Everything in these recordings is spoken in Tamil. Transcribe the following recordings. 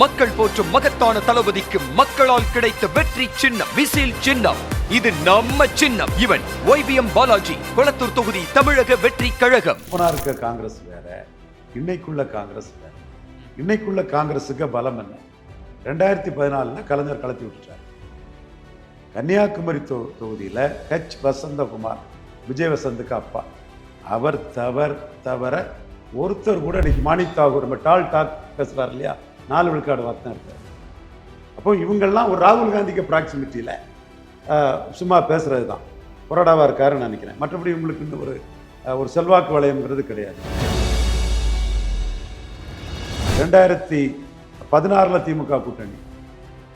மக்கள் போற்றும் மகத்தான தளபதிக்கு மக்களால் கிடைத்த வெற்றி சின்னம் விசில் சின்னம். இது நம்ம சின்னம். இவன் ஒய்பிஎம் பாலாஜி கொளத்தூர் தொகுதி தமிழக வெற்றி கழகம். இருக்க காங்கிரஸ் வேற இன்னைக்குள்ள காங்கிரஸ் வேற. இன்னைக்குள்ள காங்கிரஸுக்கு பலம் என்ன? ரெண்டாயிரத்தி பதினாலில் கலைஞர் கலத்தி விட்டுட்டார். கன்னியாகுமரி தொ தொகுதியில் ஹெச் வசந்தகுமார் விஜய் வசந்துக்கு அப்பா. அவர் தவர் தவிர ஒருத்தர் கூட இன்னைக்கு மாணிக் தாகூர் நம்ம டால் டாக் பேசுகிறார் இல்லையா? நாலு விழுக்காடு வார்த்தை இருக்கார் அப்போ இவங்கெல்லாம் ஒரு ராகுல் காந்திக்கு ப்ராக்சிமிட்டியில் சும்மா பேசுகிறது தான் புரடாவாக இருக்காருன்னு நினைக்கிறேன். மற்றபடி இவங்களுக்கு இந்த ஒரு ஒரு செல்வாக்கு வளையம்ங்கிறது கிடையாது. ரெண்டாயிரத்தி பதினாறில் திமுக கூட்டணி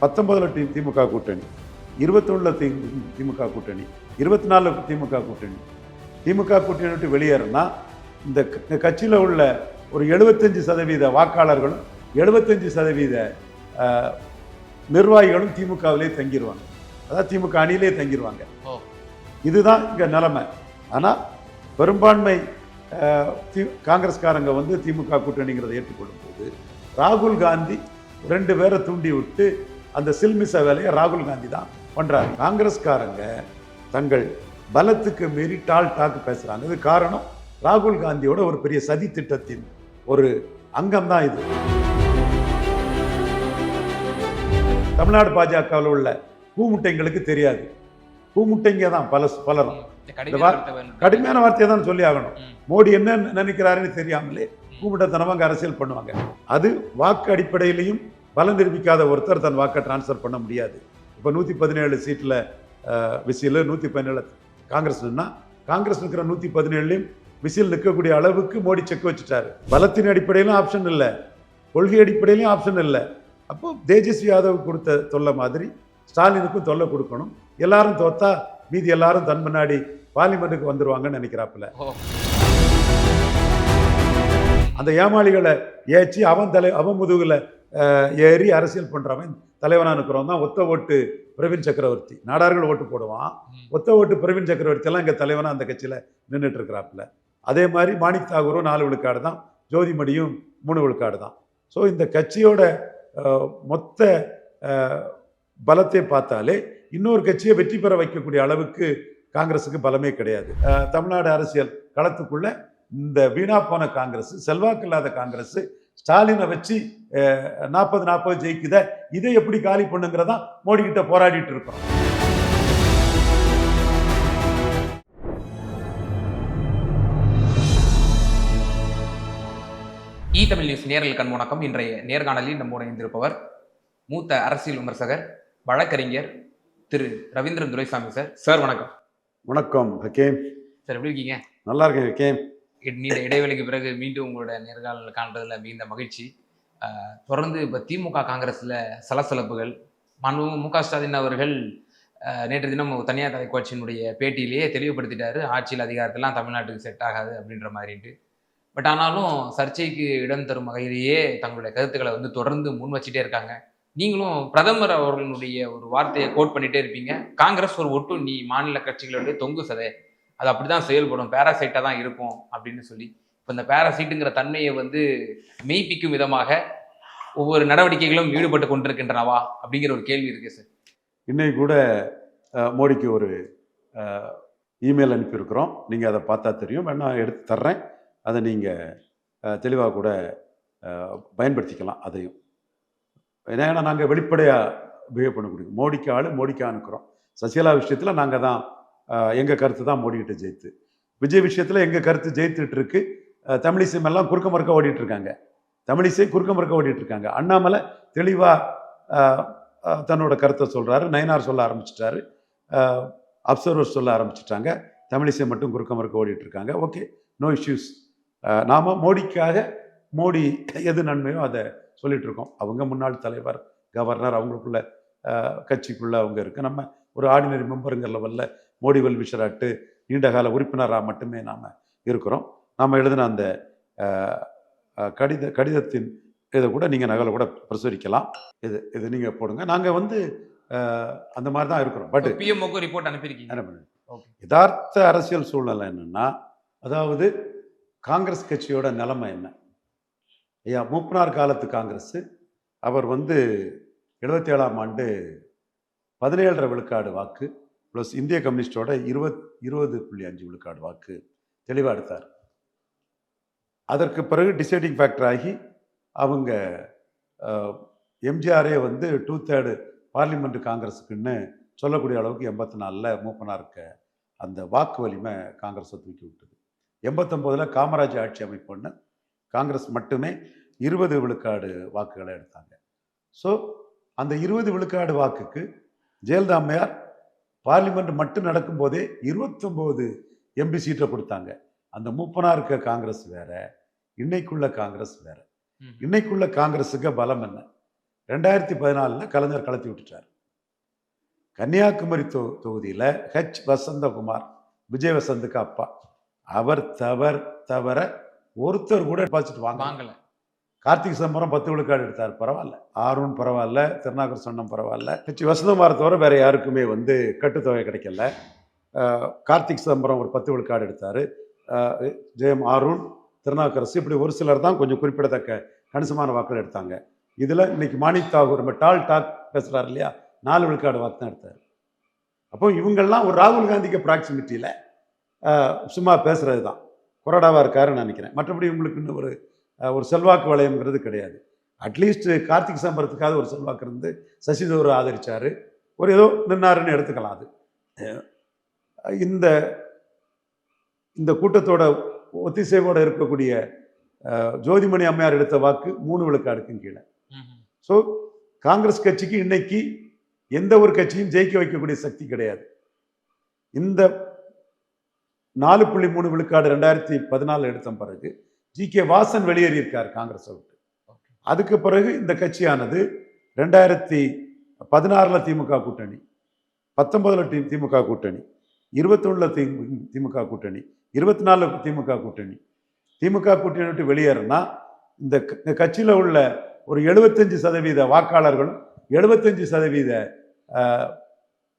பத்தொம்பதில் டி திமுக கூட்டணி இருபத்தொன்னில் தி திமுக கூட்டணி இருபத்தி நாலில் திமுக கூட்டணி. திமுக கூட்டணி விட்டு வெளியேறினா இந்த கட்சியில் உள்ள ஒரு எழுபத்தஞ்சு சதவீத வாக்காளர்களும் எழுபத்தஞ்சு சதவீத நிர்வாகிகளும் திமுகவிலே தங்கிடுவாங்க அதாவது திமுக அணியிலே தங்கிடுவாங்க. இதுதான் இங்கே நிலைமை. ஆனால் பெரும்பான்மை தி- காங்கிரஸ்காரங்க வந்து திமுக கூட்டணிங்கிறதை ஏற்றுக்கொள்ளும் போது ராகுல் காந்தி ரெண்டு பேரை தூண்டி விட்டு அந்த சில்மிச வேலையை ராகுல் காந்தி தான் பண்றாரு. காங்கிரஸ்காரங்க தங்கள் பலத்துக்கு மீறி டால் டாக்கு பேசுறாங்க. இது காரணம் ராகுல் காந்தியோட ஒரு பெரிய சதி திட்டத்தின் ஒரு அங்கம் தான் இது. தமிழ்நாடு பாஜகவில் உள்ள பூமுட்டைங்களுக்கு தெரியாது. பூமுட்டைங்க தான் பல பலரும். கடுமையான வார்த்தை கடுமையான வார்த்தையை தான் சொல்லி ஆகணும். மோடி என்ன நினைக்கிறாருன்னு தெரியாமலே கூப்பிட்டத்தனமா அங்கே அரசியல் பண்ணுவாங்க. அது வாக்கு அடிப்படையிலையும் பலம் நிரூபிக்காத ஒருத்தர் தன் வாக்கை டிரான்ஸ்ஃபர் பண்ண முடியாது. இப்போ நூற்றி பதினேழு சீட்டில் விசில் நூற்றி பதினேழு காங்கிரஸ் காங்கிரஸ் நிற்கிற நூற்றி பதினேழுலையும் விசில் நிற்கக்கூடிய அளவுக்கு மோடி செக் வச்சுட்டாரு. பலத்தின் அடிப்படையிலும் ஆப்ஷன் இல்லை. கொள்கை அடிப்படையிலும் ஆப்ஷன் இல்லை. அப்போ தேஜஸ்வி யாதவ் கொடுத்த தொல்லை மாதிரி ஸ்டாலினுக்கும் தொல்லை கொடுக்கணும். எல்லாரும் தோத்தா மீதி எல்லாரும் தன் முன்னாடி பார்லிமெண்ட்டுக்கு வந்துருவாங்கன்னு நினைக்கிறாப்புல. அந்த ஏமாளிகளை ஏச்சி அவன் தலை அவன் முதுகுல ஏறி அரசியல் பண்றவன் தலைவனா இருக்கிறவன் தான் ஒத்த ஓட்டு பிரவீன் சக்கரவர்த்தி. நாடார்கள் ஓட்டு போடுவான். ஒத்த ஓட்டு பிரவீன் சக்கரவர்த்தி எல்லாம் இங்க தலைவனா அந்த கட்சியில நின்றுட்டு இருக்கிறாப்புல. அதே மாதிரி மாணிக் தாகூரும் நாலு விழுக்காடு தான் ஜோதிமணியும் மூணு விழுக்காடு தான். ஸோ இந்த கட்சியோட மொத்த பலத்தை பார்த்தாலே இன்னொரு கட்சியை வெற்றி பெற வைக்கக்கூடிய அளவுக்கு காங்கிரஸுக்கு பலமே கிடையாது. தமிழ்நாடு அரசியல் களத்துக்குள்ள இந்த வீணா போன காங்கிரஸ் செல்வாக்கு இல்லாத காங்கிரஸ் ஸ்டாலினை வச்சு நாற்பது நாற்பது ஜெயிக்குத இதை எப்படி காலி பண்ணுங்கிறதா மோடி கிட்ட போராடிட்டு இருக்கோம் தமிழ் நியூஸ் நேரல் கண் வணக்கம். இன்றைய நேர்காணலில் நம்மோடு இணைந்திருப்பவர் மூத்த அரசியல் விமர்சகர் வழக்கறிஞர் திரு ரவீந்திரன் துரைசாமி சார். சார் வணக்கம். வணக்கம் ஹக்கேம் சார் எப்படி இருக்கீங்க? நல்லா இருக்கேன் ஹக்கேம் நீண்ட இடைவெளிக்கு பிறகு மீண்டும் உங்களோட நேர்காணல் காண்றதுல மிகுந்த மகிழ்ச்சி. தொடர்ந்து இப்போ திமுக காங்கிரஸில் சலசலப்புகள். மனு மு க ஸ்டாலின் அவர்கள் நேற்று தினம் தனியார் தொலைக்காட்சியினுடைய பேட்டியிலேயே தெளிவுபடுத்திட்டாரு. ஆட்சியில் அதிகாரத்தெல்லாம் தமிழ்நாட்டுக்கு செட் ஆகாது அப்படின்ற மாதிரின்ட்டு. பட் ஆனாலும் சர்ச்சைக்கு இடம் தரும் வகையிலேயே தங்களுடைய கருத்துக்களை வந்து தொடர்ந்து முன் வச்சுட்டே இருக்காங்க. நீங்களும் பிரதமர் அவர்களுடைய ஒரு வார்த்தையை கோட் பண்ணிட்டே இருப்பீங்க. காங்கிரஸ் ஒரு ஒட்டு நீ மாநில கட்சிகளுடைய தொங்கு சதை. அது அப்படிதான் செயல்படும். பேராசைட்டாக தான் இருக்கும் அப்படின்னு சொல்லி. இப்போ இந்த பேராசைட்டுங்கிற தன்மையை வந்து மெய்ப்பிக்கும் விதமாக ஒவ்வொரு நடவடிக்கைகளும் ஈடுபட்டு கொண்டிருக்கின்றனவா அப்படிங்கிற ஒரு கேள்வி இருக்கு சார் இன்னைக்கு கூட மோடிக்கு ஒரு இமெயில் அனுப்பியிருக்கிறோம். நீங்கள் அதை பார்த்தா தெரியும். வேணா எடுத்து தர்றேன். அதை நீங்கள் தெளிவாக கூட பயன்படுத்திக்கலாம் அதையும். ஏன்னா நாங்கள் வெளிப்படையாக பிஹேவ் பண்ணக்கூடிய மோடிக்கு ஆள் மோடிக்கு அனுக்கிறோம் சசிகலா விஷயத்தில் நாங்கள் தான் எங்கள் கருத்து தான் மோடிக்கிட்ட ஜெயித்து. விஜய் விஷயத்தில் எங்கள் கருத்து ஜெயித்துட்டு இருக்கு தமிழிசை எல்லாம் குறுக்க மறுக்க ஓடிட்டு இருக்காங்க. தமிழிசை குறுக்க மறுக்க ஓடிட்டு இருக்காங்க. அண்ணாமலை தெளிவாக தன்னோட கருத்தை சொல்கிறாரு நயனார் சொல்ல ஆரம்பிச்சிட்டாரு. அப்சர்வர் சொல்ல ஆரம்பிச்சிட்டாங்க. தமிழிசை மட்டும் குறுக்க மறுக்க ஓடிட்டு இருக்காங்க. Okay no issues. நாம மோடிக்காக மோடி எது நன்மையோ அதை சொல்லிட்டு இருக்கோம் அவங்க முன்னாள் தலைவர் கவர்னர் அவங்களுக்குள்ள கட்சிக்குள்ள அவங்க இருக்கு. நம்ம ஒரு ஆர்டினரி மெம்பருங்கிற லெவலில் மோடி வெல்விஷராட்டு நீண்டகால உறுப்பினராக மட்டுமே நாம் இருக்கிறோம். நாம் எழுதின அந்த கடித கடிதத்தின் இதை கூட நீங்கள் நகலை கூட பிரசுரிக்கலாம். இது இது நீங்கள் போடுங்க. நாங்கள் வந்து அந்த மாதிரி தான் இருக்கிறோம். பட் பிஎம்ஓக்கு ரிப்போர்ட் அனுப்பியிருக்கீங்க. யதார்த்த அரசியல் சூழ்நிலை என்னன்னா அதாவது காங்கிரஸ் கட்சியோட நிலைமை என்ன? ஐயா மூப்பனார் காலத்து காங்கிரஸ். அவர் வந்து எழுபத்தி ஏழாம் ஆண்டு பதினேழரை விழுக்காடு வாக்கு ப்ளஸ் இந்திய கம்யூனிஸ்டோட இருபத் இருபது புள்ளி அஞ்சு விழுக்காடு வாக்கு தெளிவாக எடுத்தார். அதற்கு பிறகு டிசைடிங் ஃபேக்டர் ஆகி அவங்க எம்ஜிஆரே வந்து டூ தேர்டு பார்லிமெண்ட் காங்கிரஸுக்குன்னு சொல்லக்கூடிய அளவுக்கு எண்பத்தி நாலில் மூப்பனாக இருக்க அந்த வாக்கு வலிமை காங்கிரஸை தூக்கி விட்டு எண்பத்தொம்போதில் காமராஜ் ஆட்சி அமைப்புன்னு காங்கிரஸ் மட்டுமே இருபது விழுக்காடு வாக்குகளை எடுத்தாங்க. ஸோ அந்த இருபது விழுக்காடு வாக்குக்கு ஜெயலலிதா அம்மையார் பார்லிமெண்ட் மட்டும் நடக்கும்போதே இருபத்தொம்போது எம்பி சீட்டை கொடுத்தாங்க. அந்த மூப்பனா இருக்க காங்கிரஸ் வேற இன்னைக்குள்ள காங்கிரஸ் வேற. இன்னைக்குள்ள காங்கிரஸுக்கு பலம் என்ன? ரெண்டாயிரத்தி பதினாலில் கலைஞர் கலத்தி விட்டுட்டார். கன்னியாகுமரி தொ தொகுதியில் ஹெச் வசந்தகுமார் விஜய் வசந்துக்கு அப்பா. அவர் தவறு தவிர ஒருத்தர் கூட டெபாசிட் வாங்க வாங்கல. கார்த்திக் சிதம்பரம் பத்து விழுக்காடு எடுத்தார் பரவாயில்ல. ஆர்வன் பரவாயில்ல திருநாகர் சொன்னம் பரவாயில்ல. ஹெச் வசந்தகுமாரை தவிர வேற யாருக்குமே வந்து கட்டுத்தொகை கிடைக்கல. கார்த்திக் சிதம்பரம் ஒரு பத்து விழுக்காடு எடுத்தார். ஜெயம் ஆருண் திருநாக்கரசு இப்படி ஒரு சிலர் தான் கொஞ்சம் குறிப்பிடத்தக்க கணிசமான வாக்குகள் எடுத்தாங்க. இதில் இன்னைக்கு மாணிக் தாகூர் நம்ம டால் டாக் பேசுகிறார் இல்லையா? நாலு விழுக்காடு வாக்கு தான் எடுத்தார். அப்போ இவங்கெல்லாம் ஒரு ராகுல் காந்திக்கு ப்ராக்சிமிட்டியில் சும்மா பேசுறது தான் கொறடாவாக இருக்காருன்னு நினைக்கிறேன். மற்றபடி உங்களுக்கு இன்னும் ஒரு ஒரு செல்வாக்கு வளையம்ங்கிறது கிடையாது. அட்லீஸ்ட் கார்த்திக் சம்பரத்துக்காவது ஒரு செல்வாக்கு இருந்து சசிதரூர் ஆதரிச்சாரு. ஒரு ஏதோ நின்னாருன்னு எடுத்துக்கலாம் அது. இந்த இந்த கூட்டத்தோட ஒத்திசைவோட இருக்கக்கூடிய ஜோதிமணி அம்மையார் எடுத்த வாக்கு மூணு விழுக்காடுக்கும் கீழே. ஸோ காங்கிரஸ் கட்சிக்கு இன்னைக்கு எந்த ஒரு கட்சியும் ஜெயிக்க வைக்கக்கூடிய சக்தி கிடையாது. இந்த நாலு புள்ளி மூணு விழுக்காடு ரெண்டாயிரத்தி பதினாலு எடுத்த பிறகு ஜி கே வாசன் வெளியேறியிருக்கார் காங்கிரஸ் விட்டு. அதுக்கு பிறகு இந்த கட்சியானது ரெண்டாயிரத்தி பதினாறில் திமுக கூட்டணி பத்தொன்பதுல டி திமுக கூட்டணி இருபத்தொன்னில் தி திமுக கூட்டணி இருபத்தி நாலில் திமுக கூட்டணி. திமுக கூட்டணி விட்டு வெளியேறினா இந்த கட்சியில் உள்ள ஒரு எழுபத்தஞ்சு சதவீத வாக்காளர்களும் எழுபத்தஞ்சு சதவீத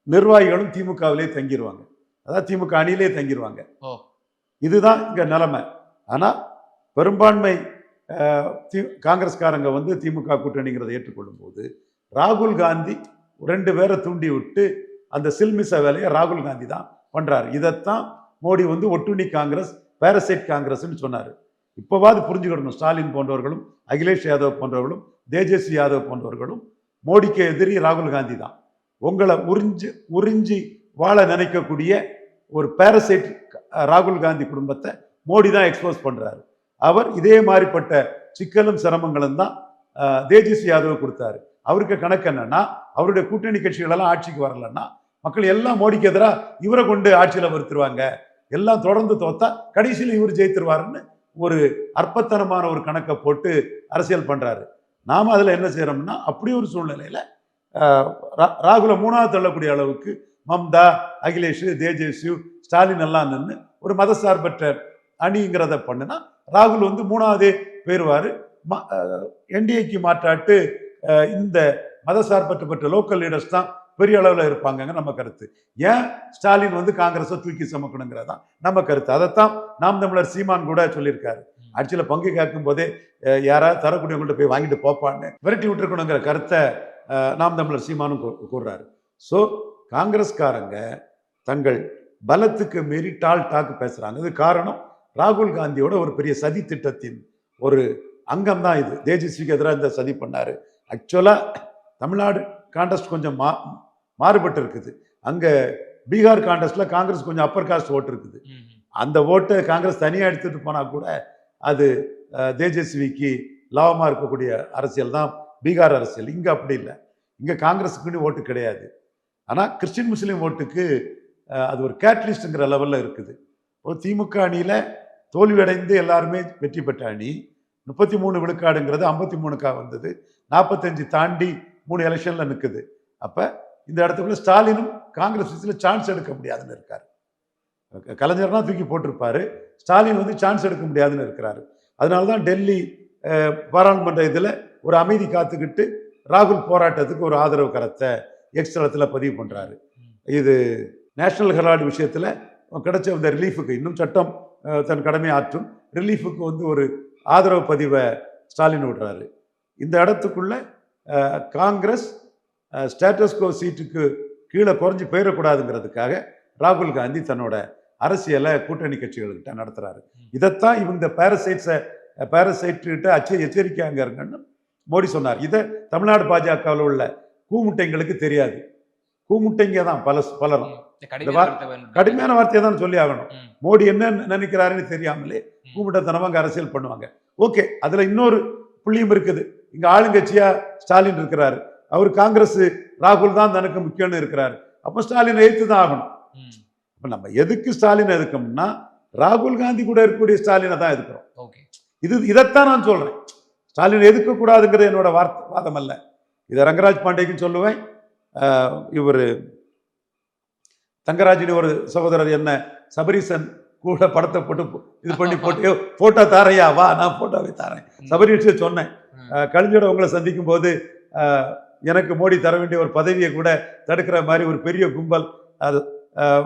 நிர்வாகிகளும் திமுகவிலே தங்கிடுவாங்க அதாவது திமுக அணியிலே தங்கிடுவாங்க. இதுதான் இங்க நிலைமை. ஆனா பெரும்பான்மை தி- காங்கிரஸ்காரங்க வந்து திமுக கூட்டணிங்கிறதை ஏற்றுக்கொள்ளும் போது ராகுல் காந்தி ரெண்டு பேரை தூண்டி விட்டு அந்த சில்மிச வேலையை ராகுல் காந்தி தான் பண்றாரு. இதைத்தான் மோடி வந்து ஒட்டுண்ணி காங்கிரஸ் பேரசைட் காங்கிரஸ்னு சொன்னார். இப்போவாது புரிஞ்சுக்கிடணும் ஸ்டாலின் போன்றவர்களும் அகிலேஷ் யாதவ் போன்றவர்களும் தேஜஸ்வி யாதவ் போன்றவர்களும் மோடிக்கு எதிரி ராகுல் காந்தி தான். உங்களை உறிஞ்சு உறிஞ்சி வாழ நினைக்கக்கூடிய ஒரு பேரசைட் ராகுல் காந்தி குடும்பத்தை மோடி தான் எக்ஸ்போஸ் பண்ணுறாரு அவர் இதே மாதிரிப்பட்ட சிக்கலும் சிரமங்களும் தான் தேஜஸ்வி யாதவ் கொடுத்தாரு. அவருக்கு கணக்கு என்னன்னா அவருடைய கூட்டணி கட்சிகள் எல்லாம் ஆட்சிக்கு வரலன்னா மக்கள் எல்லாம் மோடிக்கு எதிராக இவரை கொண்டு ஆட்சியில் வருத்துருவாங்க எல்லாம் தொடர்ந்து தோத்தா கடைசியில் இவர் ஜெயித்துருவாருன்னு ஒரு அற்பத்தனமான ஒரு கணக்கை போட்டு அரசியல் பண்ணுறாரு நாம் அதில் என்ன செய்கிறோம்னா அப்படி ஒரு சூழ்நிலையில் ரா- ராகுல மூணாவது தள்ளக்கூடிய அளவுக்கு மம்தா அகிலேஷ் தேஜேஷு ஸ்டாலின் எல்லாம் நின்று ஒரு மதசார்பற்ற அணிங்கிறத பண்ணுனா ராகுல் வந்து மூணாவது பேருவார் என்டிஏக்கு மாற்றாட்டு இந்த மத சார்பற்றப்பட்ட லோக்கல் லீடர்ஸ் தான் பெரிய அளவில் இருப்பாங்கங்க நம்ம கருத்து. ஏன்? ஸ்டாலின் வந்து காங்கிரஸை தூக்கி சுமக்கணுங்கிறது தான் நம்ம கருத்து. அதைத்தான் நாம் தமிழர் சீமான் கூட சொல்லியிருக்காரு. ஆட்சியில் பங்கு கேட்கும் போதே யாராவது தரக்கூடியவங்கள்ட்ட போய் வாங்கிட்டு போப்பான்னு விரட்டி விட்டுருக்கணுங்கிற கருத்தை நாம் தமிழர் சீமானும் கூ- கூறுறாரு. ஸோ காங்கிரஸ்காரங்க தங்கள் பலத்துக்கு மீறி டால் டாக்கு பேசுறாங்க. இது காரணம் ராகுல் காந்தியோட ஒரு பெரிய சதி திட்டத்தின் ஒரு அங்கம் தான் இது. தேஜஸ்விக்கு எதிராக இந்த சதி பண்ணாரு. ஆக்சுவலா தமிழ்நாடு காண்டஸ்ட் கொஞ்சம் மா மாறுபட்டு இருக்குது அங்க பீகார் காண்டஸ்ட்ல காங்கிரஸ் கொஞ்சம் அப்பர் காஸ்ட் ஓட்டு இருக்குது. அந்த ஓட்டை காங்கிரஸ் தனியாக எடுத்துட்டு போனா கூட அது தேஜஸ்விக்கு லாபமா இருக்கக்கூடிய அரசியல் தான். பீகார் அரசியல். இங்க அப்படி இல்லை. இங்க காங்கிரஸுக்குன்னு ஓட்டு கிடையாது. ஆனால் கிறிஸ்டின் முஸ்லீம் ஓட்டுக்கு அது ஒரு கேட்லிஸ்ட்டுங்கிற லெவலில் இருக்குது. ஒரு திமுக அணியில் தோல்வியடைந்து எல்லாருமே வெற்றி பெற்ற அணி. முப்பத்தி மூணு விழுக்காடுங்கிறது ஐம்பத்தி மூணுக்கா வந்தது. நாற்பத்தஞ்சு தாண்டி மூணு எலெக்ஷனில் நிற்குது அப்போ இந்த இடத்துக்குள்ள ஸ்டாலினும் காங்கிரஸ் சான்ஸ் எடுக்க முடியாதுன்னு இருக்கார். க- கலைஞர்னா தூக்கி போட்டிருப்பாரு. ஸ்டாலின் வந்து சான்ஸ் எடுக்க முடியாதுன்னு இருக்கிறாரு. அதனால தான் டெல்லி பாராளுமன்ற இதில் ஒரு அமைதி காத்துக்கிட்டு ராகுல் போராட்டத்துக்கு ஒரு ஆதரவு கரத்தை எக்ஸ்தலத்தில் பதிவு பண்ணுறாரு இது நேஷனல் ஹெரால்டு விஷயத்தில் கிடைச்ச இந்த ரிலீஃபுக்கு இன்னும் சட்டம் தன் கடமை ஆற்றும். ரிலீஃபுக்கு வந்து ஒரு ஆதரவு பதிவை ஸ்டாலின் விடுறாரு. இந்த இடத்துக்குள்ள காங்கிரஸ் ஸ்டேட்டஸ்கோ சீட்டுக்கு கீழே குறைஞ்சி போயிடக்கூடாதுங்கிறதுக்காக ராகுல் காந்தி தன்னோட அரசியலை கூட்டணி கட்சிகள்கிட்ட நடத்துகிறாரு இதைத்தான் இவங்க பேரசைட்ஸை பேரசைட்டுகிட்ட அச்ச எச்சரிக்கையாங்க இருங்கன்னு மோடி சொன்னார். இதை தமிழ்நாடு பாஜகவில் உள்ள கூமுட்டைங்களுக்கு தெரியாது. கூமுட்டைங்க தான் பல பலரும். கடுமையான வார்த்தையை தான் சொல்லி ஆகணும். மோடி என்ன நினைக்கிறாருன்னு தெரியாமலே கூமுட்டத்தனமா அங்க அரசியல் பண்ணுவாங்க. ஓகே அதுல இன்னொரு புள்ளியும் இருக்குது. இங்க ஆளுங்கட்சியா ஸ்டாலின் இருக்கிறாரு. அவர் காங்கிரஸ் ராகுல் தான் தனக்கு முக்கியம்னு இருக்கிறாரு. அப்போ ஸ்டாலின் எதிர்த்து தான் ஆகணும். இப்ப நம்ம எதுக்கு ஸ்டாலின் எதுக்கோம்னா ராகுல் காந்தி கூட இருக்கக்கூடிய ஸ்டாலினை தான் எதுக்குறோம் ஓகே. இது இதைத்தான் நான் சொல்றேன். ஸ்டாலின் எதுக்க கூடாதுங்கிறது என்னோட வார்த்தை வாதம் அல்ல. இதை ரங்கராஜ் பாண்டேக்கும் சொல்லுவேன். இவர் தங்கராஜினி ஒரு சகோதரர் என்ன சபரீசன் கூட படத்தை போட்டு இது பண்ணி போட்டு போட்டோ தாரையா வா நான் போட்டோவை தாரேன். சபரீஷை சொன்னேன். கலைஞரோட உங்களை சந்திக்கும் போது எனக்கு மோடி தர வேண்டிய ஒரு பதவியை கூட தடுக்கிற மாதிரி ஒரு பெரிய கும்பல். அது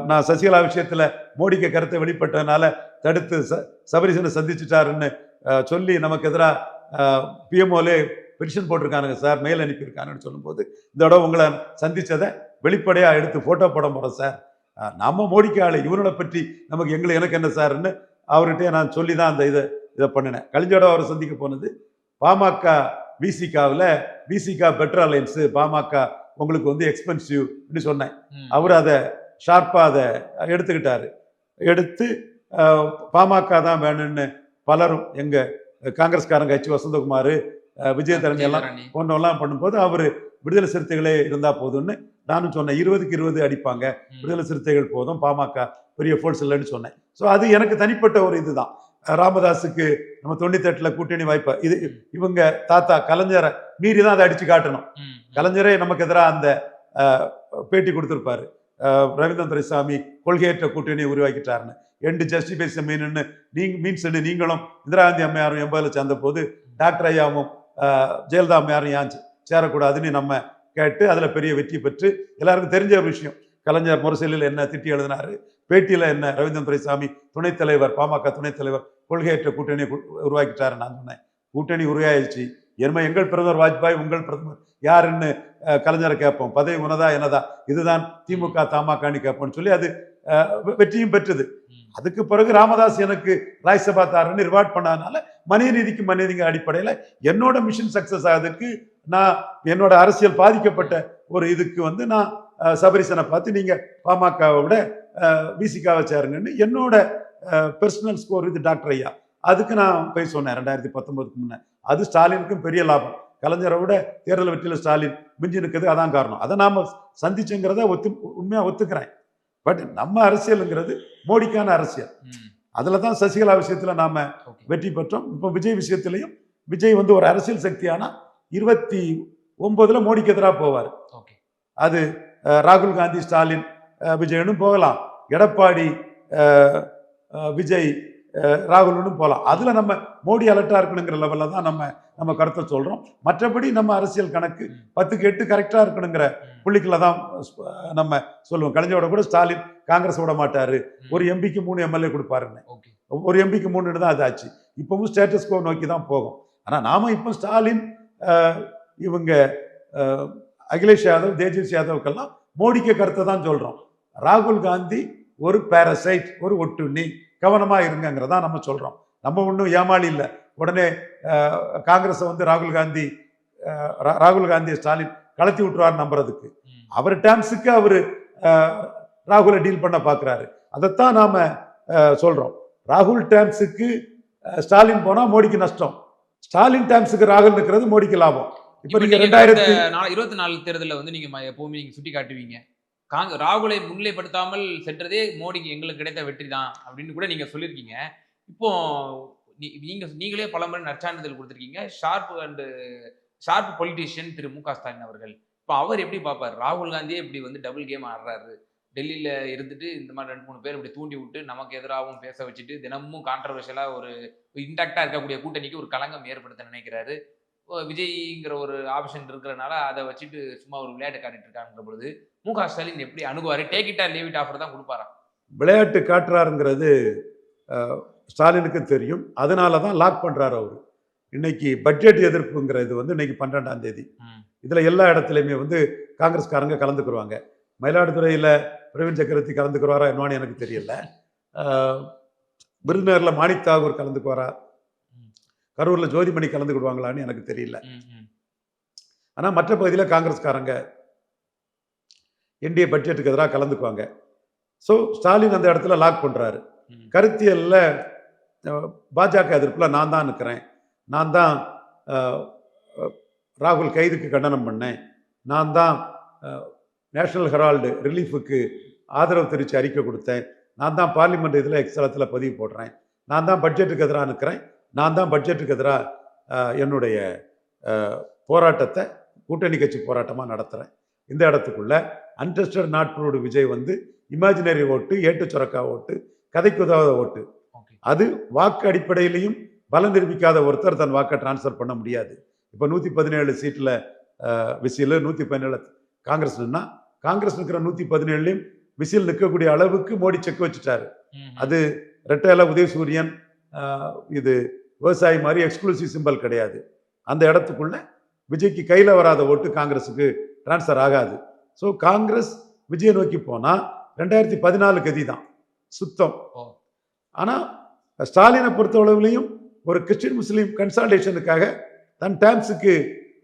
நான் சசிகலா விஷயத்துல மோடிக்கு கருத்தை வெளிப்பட்டதுனால தடுத்து ச சபரீசனை சந்திச்சுட்டாருன்னு சொல்லி நமக்கு எதிராக பிஎம்ஓலே பெட்டிஷன் போட்டிருக்கானுங்க சார் மெயில் அனுப்பியிருக்காங்கன்னு சொல்லும்போது இந்த தடவை உங்களை சந்திச்சதை வெளிப்படையாக எடுத்து ஃபோட்டோ போட போகிறோம் சார் நம்ம மோடிக்கு ஆளு இவனோட பற்றி நமக்கு எங்களை எனக்கு என்ன சார்ன்னு அவர்கிட்டயே நான் சொல்லி தான் அந்த இதை இதை பண்ணினேன். கலிஞ்சோட அவரை சந்திக்க போனது பாமக விசிகாவில் விசிகா பெட்டர் அலைன்ஸு பாமக உங்களுக்கு வந்து எக்ஸ்பென்சிவ் சொன்னேன். ம். அவர் அதை ஷார்ப்பாக அதை எடுத்துக்கிட்டாரு. எடுத்து பாமக தான் வேணும்னு பலரும் எங்கள் காங்கிரஸ்காரங்க ஹெச் வசந்தகுமார் விஜயதரணி எல்லாம். போன்றவெல்லாம் பண்ணும்போது அவர் விடுதலை சிறுத்தைகளே இருந்தால் போதும்னு நானும் சொன்னேன். இருபதுக்கு இருபது அடிப்பாங்க. விடுதலை சிறுத்தைகள் போதும். பாமக பெரிய ஃபோர்ஸ் இல்லைன்னு சொன்னேன். ஸோ அது எனக்கு தனிப்பட்ட ஒரு இதுதான். ராமதாஸுக்கு நம்ம தொண்ணூத்தெட்டில் கூட்டணி வாய்ப்பு. இது இவங்க தாத்தா கலைஞரை மீறி தான் அதை அடிச்சு காட்டணும். கலைஞரே நமக்கு எதிராக அந்த பேட்டி கொடுத்துருப்பாரு. ரவீந்திரன் துரைசாமி கொள்கையற்ற கூட்டணியை உருவாக்கிட்டாருன்னு. எண்டு ஜஸ்டிஃபைஸ் மீன்னு நீங்க மீன்ஸ் நீங்களும் இந்திரா காந்தி அம்மையாரும் எண்பதுல சேர்ந்த போது டாக்டர் ஐயாவும் ஜெயலலிதா அம்மையாரும் ஏன் சேரக்கூடாதுன்னு நம்ம கேட்டு அதில் பெரிய வெற்றி பெற்று எல்லாருக்கும் தெரிஞ்ச ஒரு விஷயம். கலைஞர் முரசலில் என்ன திட்டி எழுதினாரு? பேட்டியில் என்ன ரவீந்திரன் துரைசாமி துணைத் தலைவர் பாமக துணைத் தலைவர் கொள்கையற்ற கூட்டணியை கு- உருவாக்கிட்டாரு நான் சொன்னேன். கூட்டணி உருவாயிடுச்சு என்ன எங்கள் பிரதமர் வாஜ்பாய் உங்கள் பிரதமர் யாருன்னு கலைஞரை கேட்போம். பதவி உனதா என்னதா? இதுதான் திமுக தமாகான்னு கேட்போம்னு சொல்லி அது வெற்றியும் பெற்றது. அதுக்கு பிறகு ராமதாஸ் எனக்கு ராஜ்யசபா தாரன்னு ரிவார்ட் பண்ணதுனால மனித நீதிக்கு மனித அடிப்படையில் என்னோட மிஷன் சக்சஸ் ஆகுதுக்கு நான் என்னோட அரசியல் பாதிக்கப்பட்ட ஒரு இதுக்கு வந்து நான் சபரிசனை பார்த்து நீங்கள் பாமகவை விட விசிகாவை சேருங்கன்னு என்னோட பர்சனல் ஸ்கோர் இது டாக்டர் ஐயா. அதுக்கு நான் போய் சொன்னேன் ரெண்டாயிரத்தி பத்தொன்பதுக்கு முன்னே. அது ஸ்டாலினுக்கும் பெரிய லாபம். கலைஞரை விட தேர்தல் வெற்றியில் ஸ்டாலின் மிஞ்சி நிற்கிறது அதான் காரணம். அதை நாம் சந்திச்சுங்கிறத ஒத்து உண்மையாக ஒத்துக்கிறேன். பட் நம்ம அரசியலுங்கிறது மோடிக்கான அரசியல். அதுல தான் சசிகலா விஷயத்துல நாம. வெற்றி பெற்றோம் இப்போ விஜய் விஷயத்திலையும் விஜய் வந்து ஒரு அரசியல் சக்தியானா இருபத்தி ஒன்பதுல மோடிக்கு எதிராக போவார். அது ராகுல் காந்தி ஸ்டாலின் விஜயனும் போகலாம் எடப்பாடி விஜய் ராகுல்னும் போகலாம் அதுல நம்ம மோடி அலர்ட்டா இருக்கணுங்கிற லெவல்ல தான் நம்ம நம்ம கருத்தை சொல்றோம். மற்றபடி நம்ம அரசியல் கணக்கு. பத்துக்கு எட்டு கரெக்டா இருக்கணுங்கிற. புள்ளிக்குள்ள தான் நம்ம சொல்லுவோம். கலைஞரோட கூட ஸ்டாலின் காங்கிரஸ் விட மாட்டாரு. ஒரு எம்பிக்கு மூணு எம்எல்ஏ கொடுப்பாருன்னு. ஒரு எம்பிக்கு மூணுன்னு தான் அது ஆச்சு. இப்பவும் ஸ்டேட்டஸ் கோ நோக்கி தான் போகும். ஆனால் நாம இப்போ ஸ்டாலின் இவங்க அகிலேஷ் யாதவ் தேஜஸ்வி யாதவுக்கெல்லாம் மோடிக்கு கருத்தை தான் சொல்றோம். ராகுல் காந்தி ஒரு பேரசைட் ஒரு ஒட்டுண்ணி. கவனமா இருங்கங்கிறதா நம்ம சொல்றோம். நம்ம ஒன்றும் ஏமாளி இல்லை. உடனே காங்கிரஸை வந்து ராகுல் காந்தி ராகுல் காந்தி ஸ்டாலின் கலத்தி விட்டுருவார் நம்புறதுக்கு. அவர் டேம்ஸுக்கு அவர் ராகுலை டீல் பண்ண பார்க்குறாரு அதைத்தான் நாம அஹ், சொல்றோம். ராகுல் டேம்ஸுக்கு ஸ்டாலின் போனா மோடிக்கு நஷ்டம். ஸ்டாலின் டேம்ஸுக்கு ராகுல் நிற்கிறது மோடிக்கு லாபம். இப்போ இப்ப நீங்க நீங்க ரெண்டாயிரத்தி இருபத்தி நாலு தேர்தலில் வந்து நீங்க ம- எப்பவுமே நீங்க சுட்டி காட்டுவீங்க காங்க ராகுலை முன்னிலைப்படுத்தாமல் சென்றதே மோடிக்கு எங்களுக்கு கிடைத்த வெற்றி தான் அப்படின்னு கூட நீங்கள் சொல்லியிருக்கீங்க. இப்போ நீ- நீங்க நீங்களே பல முறை நற்சான்றிதழ் கொடுத்துருக்கீங்க. ஷார்ப் அண்டு ஷார்ப் பொலிட்டீஷியன் திரு மு க ஸ்டாலின் அவர்கள். இப்போ அவர் எப்படி பார்ப்பார்? ராகுல் காந்தியே இப்படி வந்து டபுள் கேம் ஆடுறாரு. டெல்லியில் இருந்துட்டு இந்த மாதிரி ரெண்டு மூணு பேர் இப்படி தூண்டி விட்டு நமக்கு எதிராகவும் பேச வச்சுட்டு தினமும் கான்ட்ரவர்ஷியலாக ஒரு இன்டாக்டாக இருக்கக்கூடிய கூட்டணிக்கு ஒரு களங்கம் ஏற்படுத்த நினைக்கிறாரு. விஜய்ங்கிற ஒரு ஆப்ஷன் இருக்கிறனால அதை வச்சுட்டு சும்மா ஒரு விளையாட்டு காட்டிட்டு இருக்காங்கிற பொழுது மு க ஸ்டாலின் எப்படி அணுகுவாரு? Take it or leave it offer தான் கொடுப்பாரா? விளையாட்டு காட்டுறாருங்கிறது ஸ்டாலினுக்கு தெரியும். அதனால தான் லாக் பண்றாரு அவர். இன்னைக்கு பட்ஜெட் எதிர்ப்புங்கிறது வந்து இன்னைக்கு பன்னெண்டாம் தேதி. இதுல எல்லா இடத்துலையுமே வந்து காங்கிரஸ்காரங்க கலந்துக்குருவாங்க. மயிலாடுதுறையில பிரவீன் சக்கரவர்த்தி கலந்துக்குருவாரா என்னன்னு எனக்கு தெரியல. விருதுநகர்ல மாணிக் தாகூர் கலந்துக்குவாரா. கரூர்ல ஜோதிமணி கலந்துக்கிடுவாங்களான்னு எனக்கு தெரியல. ம், ம். ஆனா மற்ற பகுதியில் காங்கிரஸ்காரங்க என்டிஏ பட்ஜெட்டுக்கு எதிராக கலந்துக்குவாங்க. ஸோ ஸ்டாலின் அந்த இடத்துல லாக் பண்றாரு. ம். கருத்தியல்ல பாஜக எதிர்ப்புல நான் தான் நிற்கிறேன் நான் தான் ராகுல் கைதுக்கு கண்டனம் பண்ணேன். நான் தான் நேஷனல் ஹெரால்டு ரிலீஃபுக்கு ஆதரவு தெரிவித்து அறிக்கை கொடுத்தேன். நான் தான் பார்லிமெண்ட் இதில் எக்ஸலத்தில் பதிவு போடுறேன். நான் தான் பட்ஜெட்டுக்கு எதிராக நிற்கிறேன் நான் தான் பட்ஜெட்டுக்கு எதிராக என்னுடைய போராட்டத்தை கூட்டணி கட்சி போராட்டமாக நடத்துகிறேன் இந்த இடத்துக்குள்ள அன்டெஸ்டட் நாட்களோடு விஜய் வந்து இமேஜினரி ஓட்டு ஏட்டு சுரக்கா ஓட்டு கதைக்கு உதவாத ஓட்டு அது வாக்கு அடிப்படையிலையும் பலம் நிரூபிக்காத ஒருத்தர் தன் வாக்கை டிரான்ஸ்ஃபர் பண்ண முடியாது. இப்போ நூற்றி பதினேழு சீட்டில் விசில் நூற்றி பதினேழு காங்கிரஸ் நின்னா காங்கிரஸ் நிற்கிற நூற்றி பதினேழுலையும் விசில் நிற்கக்கூடிய அளவுக்கு மோடி செக் வச்சுட்டாரு. அது ரெட்டையில உதயசூரியன் இது விவசாயி மாதிரி எக்ஸ்க்ளூசிவ் சிம்பல் கிடையாது. அந்த இடத்துக்குள்ள விஜய்க்கு கையில் வராத ஓட்டு காங்கிரஸுக்கு டிரான்ஸ்ஃபர் ஆகாது. ஸோ காங்கிரஸ் விஜயை நோக்கி போனால் ரெண்டாயிரத்தி பதினாலு கதி தான் சுத்தம். ஆனால் ஸ்டாலினை பொறுத்தளவுலையும் ஒரு கிறிஸ்டின் முஸ்லீம் கன்சால்டேஷனுக்காக தன் டேம்ஸுக்கு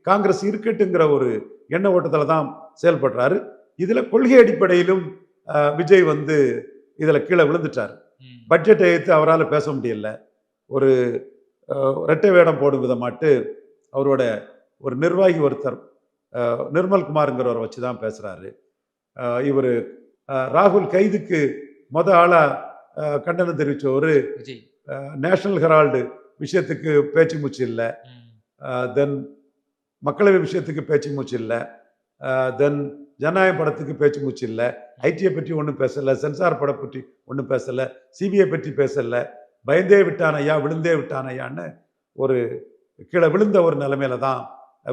காங்கிரஸ் இருக்கட்டுங்கிற ஒரு எண்ண ஓட்டத்தில் தான் செயல்படுறாரு இதில் கொள்கை அடிப்படையிலும் விஜய் வந்து இதில் கீழே விழுந்துட்டார். பட்ஜெட்டை எடுத்து அவரால் பேச முடியல ஒரு ரெட்டை வேடம் போடும் விதமாட்டு அவரோட ஒரு நிர்வாகி ஒருத்தர் நிர்மல்குமாருங்கிறவரை வச்சு தான் பேசுகிறாரு இவர் ராகுல் கைதுக்கு மொத ஆளாக கண்டனம் தெரிவித்தவர் நேஷனல் ஹெரால்டு விஷயத்துக்கு பேச்சு மூச்சு இல்லை. தென் மக்களவை விஷயத்துக்கு பேச்சு மூச்சு இல்லை. தென் ஜனநாயக படத்துக்கு பேச்சு மூச்சு இல்லை. ஐடியை பற்றி ஒன்றும் பேசலை. சென்சார் படம் பற்றி ஒன்றும் பேசலை. சிபிஐ பற்றி பேசலை. பயந்தே விட்டான் ஐயா விழுந்தே விட்டான் ஐயான்னு ஒரு கீழே விழுந்த ஒரு நிலைமையில தான்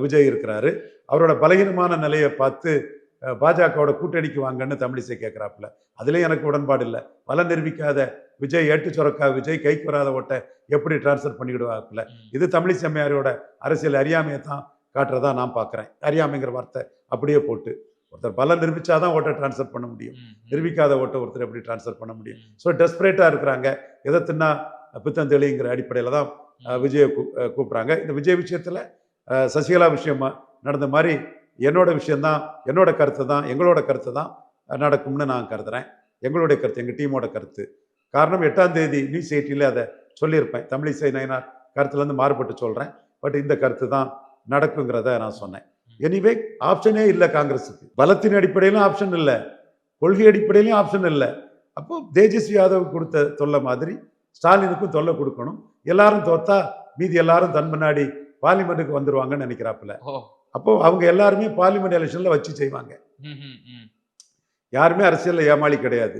விஜய் இருக்கிறாரு. அவரோட பலகீனமான நிலையை பார்த்து பாஜகவோட கூட்டணிக்கு வாங்கன்னு தமிழிசை கேட்குறாப்புல அதுலேயும் எனக்கு உடன்பாடு இல்லை. பல நிரூபிக்காத விஜய் ஏட்டு சுரக்கா விஜய் கைக்கு வராத ஓட்டை எப்படி டிரான்ஸ்ஃபர் பண்ணிக்கிடுவாப்புல. ம். இது தமிழிசை அம்மையாரோட அரசியல் அறியாமையை தான் காட்டுறதா நான் பார்க்குறேன் அறியாமைங்கிற வார்த்தை அப்படியே போட்டு ஒருத்தர் பலம் நிரூபிச்சாதான் ஓட்டை டிரான்ஸ்ஃபர் பண்ண முடியும். நிரூபிக்காத ஓட்டை ஒருத்தர் எப்படி டிரான்ஸ்ஃபர் பண்ண முடியும். ஸோ டெஸ்பரேட்டாக இருக்கிறாங்க. எதை தின்னா பித்தம் தெளிங்கிற அடிப்படையில் தான் விஜயை கூப்பிட்றாங்க. இந்த விஜய் விஷயத்தில் சசிகலா விஷயமா நடந்த மாதிரி என்னோட விஷயந்தான் என்னோட கருத்து தான் எங்களோட கருத்து தான் நடக்கும்னு நான் கருதுறேன். எங்களுடைய கருத்து எங்கள் டீமோட கருத்து. காரணம் எட்டாம் தேதி நியூஸ் எயிட்டியில் அதை சொல்லியிருப்பேன். தமிழிசை நயனார் கருத்துலேருந்து மாறுபட்டு சொல்கிறேன் பட் இந்த கருத்து தான் நடக்குங்கிறத நான் சொன்னேன். எனிவே ஆப்ஷனே இல்லை காங்கிரஸுக்கு. பலத்தின் அடிப்படையிலும் ஆப்ஷன் இல்லை. கொள்கை அடிப்படையிலும் ஆப்ஷன் இல்லை. அப்போ தேஜஸ்வி யாதவ் கொடுத்த தொல்லை மாதிரி ஸ்டாலினுக்கும் தொல்லை கொடுக்கணும். எல்லாரும் தோத்தா மீதி எல்லாரும் தன் முன்னாடி பார்லிமெண்ட்டுக்கு வந்துருவாங்கன்னு நினைக்கிறாப்புல. அப்போ அவங்க எல்லாருமே பார்லிமெண்ட் எலெக்ஷன்ல வச்சு செய்வாங்க. யாருமே அரசியல்ல ஏமாளி கிடையாது.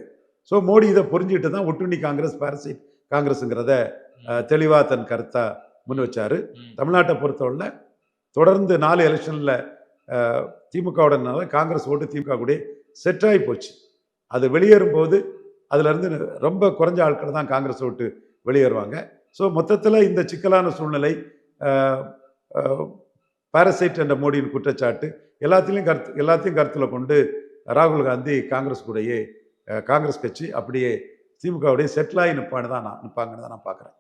ஸோ மோடி இதை புரிஞ்சுட்டு தான் ஒட்டுண்ணி காங்கிரஸ் பாரசைட் காங்கிரஸுங்கிறத தெளிவா தன் கருத்தா முன் வச்சாரு. தமிழ்நாட்டை பொறுத்தவரை தொடர்ந்து நாலு எலெக்ஷனில் திமுகவுடனால காங்கிரஸ் ஓட்டு திமுக கூட செட் ஆகி போச்சு. அது வெளியேறும் போது அதுலேருந்து ரொம்ப குறைஞ்ச ஆட்கள் தான் காங்கிரஸ் ஓட்டு வெளியேறுவாங்க. ஸோ மொத்தத்தில் இந்த சிக்கலான சூழ்நிலை பாரசைட் என்ற மோடியின் குற்றச்சாட்டு எல்லாத்திலையும் கருத்து எல்லாத்தையும் கருத்தில் கொண்டு ராகுல் காந்தி காங்கிரஸ் கூடயே காங்கிரஸ் கட்சி அப்படியே திமுகவுடைய செட்டில் ஆகி நிற்பான்னு தான் நான் நிற்பாங்கன்னு தான் நான் பார்க்குறேன்.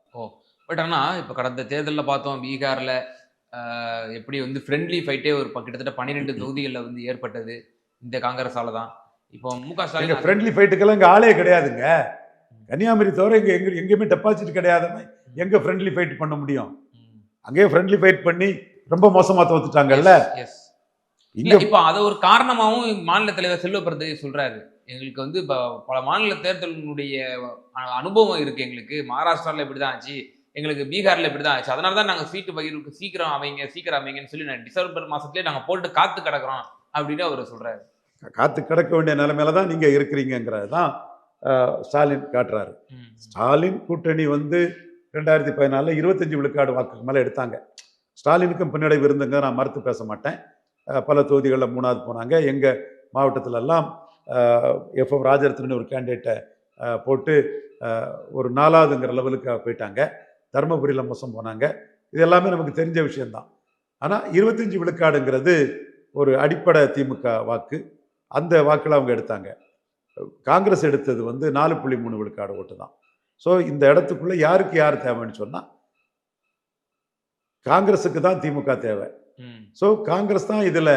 பட் ஆனா இப்ப கடந்த தேர்தலில் பார்த்தோம் பீகார்ல எப்படி வந்து ஃப்ரெண்ட்லி ஃபைட்டே ஒரு கிட்டத்தட்ட பன்னிரெண்டு தொகுதிகளில் வந்து ஏற்பட்டது இந்த காங்கிரஸால தான். இப்போ மு க ஸ்டாலின் ஃப்ரெண்ட்லி ஃபைட்டுக்கெல்லாம் இங்கே ஆளே கிடையாதுங்க. கன்னியாகுமரி தவிர இங்கே எங்க எங்கேயுமே டெபாசிட் கிடையாதவன் எங்கே ஃப்ரெண்ட்லி ஃபைட் பண்ண முடியும்? அங்கேயே ஃப்ரெண்ட்லி ஃபைட் பண்ணி ரொம்ப மோசமாக தோத்துட்டாங்கல்ல? இல்ல இப்போ அதை ஒரு காரணமாகவும் மாநில தலைவர் செல்வ பிரதேவி சொல்றாரு. எங்களுக்கு வந்து இப்போ பல மாநில தேர்தலினுடைய அனுபவம் இருக்கு எங்களுக்கு. மகாராஷ்டிரால இப்படிதான் ஆச்சு. எங்களுக்கு பீகார்ல இப்படிதான் ஆச்சு. அதனால தான் நாங்க சீட்டு பகிர்வுக்கு சீக்கிரம் அமைங்க சீக்கிரம் அமைங்கன்னு சொல்லி நான் டிசம்பர் மாசத்துலயே நாங்க போட்டு காத்து கிடக்குறோம் அப்படின்னு அவர் சொல்றாரு. காத்து கிடக்க வேண்டிய நிலைமையில தான் நீங்கள் இருக்கிறீங்கிறது தான் ஸ்டாலின் காட்டுறாரு. ஸ்டாலின் கூட்டணி வந்து ரெண்டாயிரத்தி பதினாலில் இருபத்தஞ்சு விழுக்காடு வாக்குக்கு மேலே எடுத்தாங்க. ஸ்டாலினுக்கும் பின்னடைவு இருந்துங்க நான் மறுத்து பேச மாட்டேன். பல தொகுதிகளில் மூணாவது போனாங்க. எங்கள் மாவட்டத்திலெல்லாம் எஃப்எம் ராஜரத்னு ஒரு கேண்டிடேட்டை போட்டு ஒரு நாலாவதுங்கிற லெவலுக்கு போயிட்டாங்க. தருமபுரியில் மோசம் போனாங்க. இது எல்லாமே நமக்கு தெரிஞ்ச விஷயந்தான் ஆனால் இருபத்தஞ்சி விழுக்காடுங்கிறது ஒரு அடிப்படை திமுக வாக்கு. அந்த வாக்கில் அவங்க எடுத்தாங்க. காங்கிரஸ் எடுத்தது வந்து நாலு புள்ளி மூணு விழுக்காடு ஓட்டு தான் ஸோ இந்த இடத்துக்குள்ளே யாருக்கு யார் தேவைன்னு சொன்னால் காங்கிரஸுக்கு தான் திமுக தேவை. ஸோ காங்கிரஸ் தான் இதில்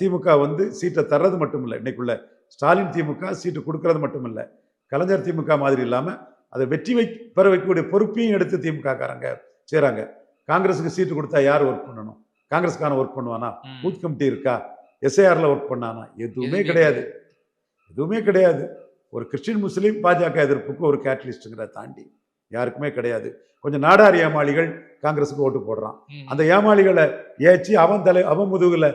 திமுக வந்து சீட்டை தர்றது மட்டும் இல்லை இன்னைக்குள்ள ஸ்டாலின் திமுக சீட்டு கொடுக்கறது மட்டும் இல்லை கலைஞர் திமுக மாதிரி இல்லாமல் அதை வெற்றி வை பெற வைக்கக்கூடிய பொறுப்பையும் எடுத்து திமுக காரங்க செய்கிறாங்க காங்கிரஸுக்கு சீட்டு கொடுத்தா யார் ஒர்க் பண்ணணும்? காங்கிரஸ்கான ஒர்க் பண்ணுவானா. பூத் கமிட்டி இருக்கா? எஸ்ஐஆரில் ஒர்க் பண்ணானா? எதுவுமே கிடையாது. எதுவுமே கிடையாது. ஒரு கிறிஸ்டின் முஸ்லீம் பாஜக எதிர்ப்புக்கு ஒரு கேட்டலிஸ்ட்டுங்கிற தாண்டி யாருக்குமே கிடையாது. கொஞ்சம் நாடார் ஏமாளிகள் காங்கிரஸுக்கு ஓட்டு போடுறான். அந்த ஏமாளிகளை ஏற்றி அவன் தலை அவன் முதுகுல